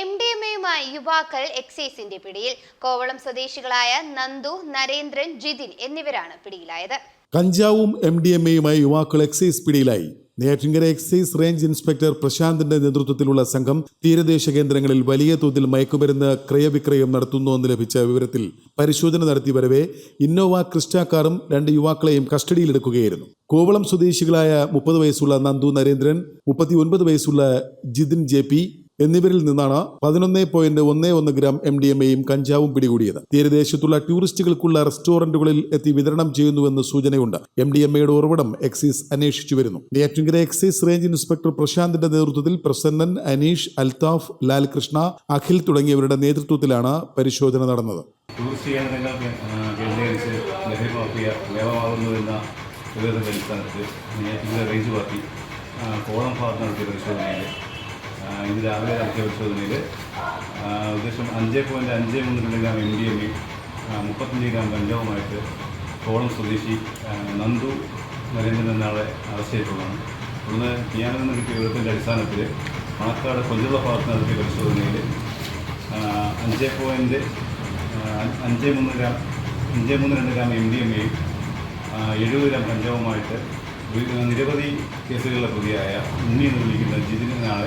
M D M എയുമായി യുവാക്കൾ എക്സൈസിന്റെ പിടിയിൽ കോവളം സ്വദേശികളായ നന്ദു നരേന്ദ്രൻ ജിതിൻ എന്നിവരാണ് പിടിയിലായത്. കഞ്ചാവും എം ഡി എം എയുമായി യുവാക്കൾ എക്സൈസ് പിടിയിലായി. നെയ്യാറ്റിൻകര എക്സൈസ് റേഞ്ച് ഇൻസ്പെക്ടർ പ്രശാന്തിന്റെ നേതൃത്വത്തിലുള്ള സംഘം തീരദേശ കേന്ദ്രങ്ങളിൽ വലിയ തോതിൽ മയക്കുമരുന്ന് ക്രയവിക്രയം നടത്തുന്നുവെന്ന് ലഭിച്ച വിവരത്തിൽ പരിശോധന നടത്തി വരവെ ഇന്നോവ ക്രിസ്റ്റാക്കാറും രണ്ട് യുവാക്കളെയും കസ്റ്റഡിയിലെടുക്കുകയായിരുന്നു കോവളം സ്വദേശികളായ മുപ്പത് വയസ്സുള്ള നന്ദു നരേന്ദ്രൻ മുപ്പത്തി ഒൻപത് വയസ്സുള്ള ജിതിൻ ജെ പി എന്നിവരിൽ നിന്നാണ് പതിനൊന്ന് പോയിന്റ് ഒന്ന് ഒന്ന് ഗ്രാം എം ഡി എം എയും കഞ്ചാവും പിടികൂടിയത്. തീരദേശത്തുള്ള ടൂറിസ്റ്റുകൾക്കുള്ള റെസ്റ്റോറന്റുകളിൽ എത്തി വിതരണം ചെയ്യുന്നുവെന്ന് സൂചനയുണ്ട്. എം ഡി എം എയുടെ ഉറവിടം എക്സൈസ് അന്വേഷിച്ചു വരുന്നു. നെയ്യാറ്റിൻകര എക്സൈസ് റേഞ്ച് ഇൻസ്പെക്ടർ പ്രശാന്തിന്റെ നേതൃത്വത്തിൽ പ്രസന്നൻ അനീഷ് അൽതാഫ് ലാൽകൃഷ്ണ അഖിൽ തുടങ്ങിയവരുടെ നേതൃത്വത്തിലാണ് പരിശോധന നടന്നത്. വ്യാപകമാകുന്നുവെന്ന വിവരത്തിന്റെ നെയ്യാറ്റിൻകര റേഞ്ച് പാർട്ടി കോളം ഭാഗത്ത് നടത്തിയ പരിശോധനയിൽ ഇന്ന് രാവിലെ നടത്തിയ പരിശോധനയിൽ ഉദ്ദേശം അഞ്ച് പോയിന്റ് അഞ്ച് മൂന്ന് രണ്ട് gram M D M A മുപ്പത്തഞ്ച് ഗ്രാം കഞ്ചാവുമായിട്ട് കോളം സ്വദേശി നന്ദു നരേന്ദ്രൻ എന്നയാളെ അറസ്റ്റ് ചെയ്തിട്ടുള്ളതാണ് തുടർന്ന് പിയാനിൽ നിന്ന് കിട്ടിയ വിവരത്തിന്റെ അടിസ്ഥാനത്തിൽ മണക്കാട് കൊഞ്ചുള്ള ഭാഗത്ത് നടത്തിയ പരിശോധനയിൽ അഞ്ച് പോയിന്റ് അഞ്ച് മൂന്ന് ഗ്രാം അഞ്ച് മൂന്ന് രണ്ട് ഗ്രാം എം ഡി എം എയും എഴുപത് ഗ്രാം കഞ്ചാവുമായിട്ട് നിരവധി കേസുകളിലെ പ്രതിയായ ഉണ്ണി എന്ന് വിളിക്കുന്ന ജിതിനാളെ